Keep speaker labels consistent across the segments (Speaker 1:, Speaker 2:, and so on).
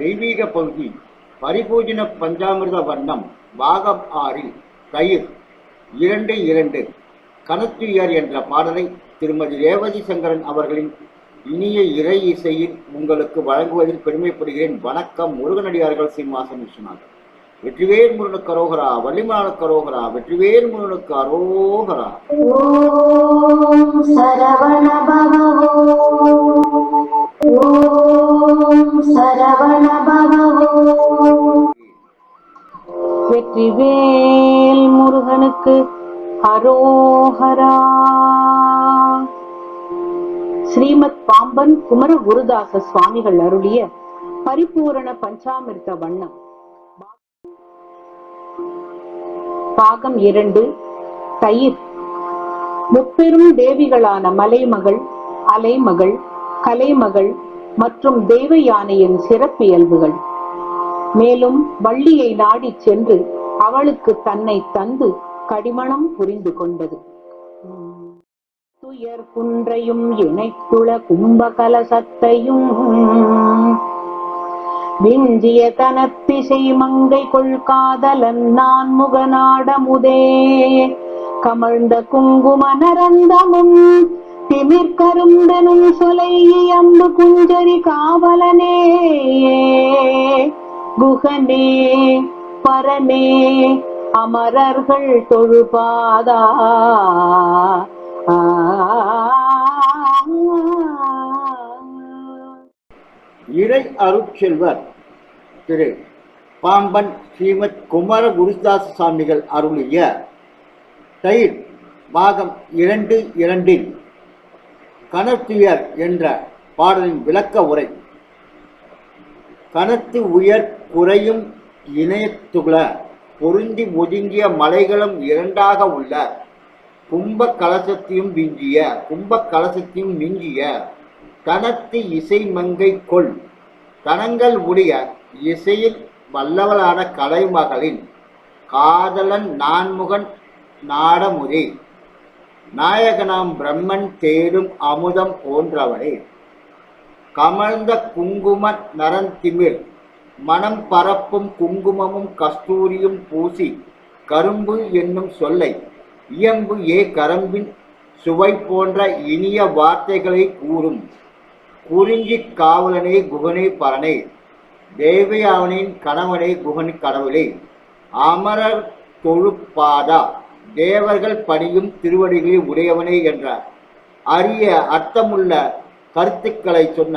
Speaker 1: தெய்வீக பகுதி பரிபூஜன பஞ்சாமிர்த வண்ணம் பாகம் ஆறில் தயிர் இரண்டு இரண்டு கனத்துயர் என்ற பாடலை திருமதி ரேவதி சங்கரன் அவர்களின் இனிய இறை இசையில் உங்களுக்கு வழங்குவதில் பெருமைப்படுகிறேன். வணக்கம் முருகனடியார்கள் சிம்மாசன் விஸ்வநாதன் வெற்றிவேல் முருகனுக்கு அரோகரா வள்ளிமான கரோகரா வெற்றிவேல் முருகனுக்கு அரோகரா.
Speaker 2: ॐ
Speaker 3: முருகனுக்கு ஹரோஹரா ஸ்ரீமத் பாம்பன் குமர குருதாச சுவாமிகள் அருளிய பரிபூரண பஞ்சாமிர்த வண்ணம். பாகம் இரண்டு தயிர். முப்பெரும் தேவிகளான மலைமகள் அலைமகள் கலைமகள் மற்றும் தெய்வ யானையின் சிறப்பியல்புகள். மேலும் வள்ளியை நாடிச் சென்று அவளுக்கு தன்னை தந்து கடிமணம் புரிந்து கொண்டது. துயர் குன்றையும் இணைத்துள கும்ப கலசத்தையும் விஞ்சிய தனத்திசை மங்கை கொள்காதலன் நான் முகநாடமுதே. கமழ்ந்த குங்கும நரந்தமும் திமிர் கரும்பெனும் சொலை அம்பு குஞ்சரி காவலனே. குகனே பரனே அமரர்கள் தொழுபாதா.
Speaker 1: இறை அருட்செல்வர் திரு பாம்பன் ஸ்ரீமத் குமர குருதாச சாமிகள் அருளிய தயிர் பாகம் இரண்டு இரண்டில் கணத்துயர் என்ற பாடலின் விளக்க உரை. கணத்து உயர் குறையும் இணையத்துகள பொருந்தி ஒதுங்கிய மலைகளும் இரண்டாக உள்ள. கும்ப கலசத்தையும் விஞ்சிய கும்ப கலசத்தையும் மிஞ்சிய. கனத்து இசை மங்கை கொள். தனங்கள் உடைய இசையில் வல்லவளான கலைமகளின் காதலன் நான்முகன் நாடமுதே. நாயகனாம் பிரம்மன் தேடும் அமுதம் போன்றவனே. கமழ்ந்த குங்கும நரந்திமிழ் மனம் பரப்பும் குங்குமமும் கஸ்தூரியும் பூசி கரும்பு என்னும் சொல்லை இயம்பு ஏ கரம்பின் சுவை போன்ற இனிய வார்த்தைகளை கூறும். குறிஞ்சி காவலனே குகனே பரனே தேவயாவனின் கணவனே குகன் கடவுளே அமரர் தொழுப்பாதா தேவர்கள் பணியும் திருவடிகளில் உடையவனே என்ற அரிய அர்த்தமுள்ள கருத்துக்களை சொன்ன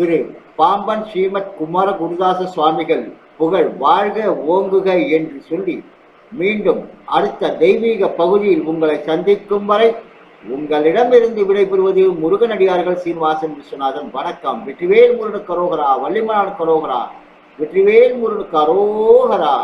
Speaker 1: திரு பாம்பன் ஸ்ரீமத் குமார குருதாச சுவாமிகள் புகழ் வாழ்க ஓங்குக என்று சொல்லி மீண்டும் அடுத்த தெய்வீக பகுதியில் உங்களை சந்திக்கும் வரை உங்களிடமிருந்து விடைபெறுவது முருகனடியார்கள் சீனிவாசன் விஸ்வநாதன். வணக்கம். வெற்றிவேல் முருகன் கரோகரா வள்ளிமலான் கரோகரா வெற்றிவேல்
Speaker 2: முருடு கரோகரா.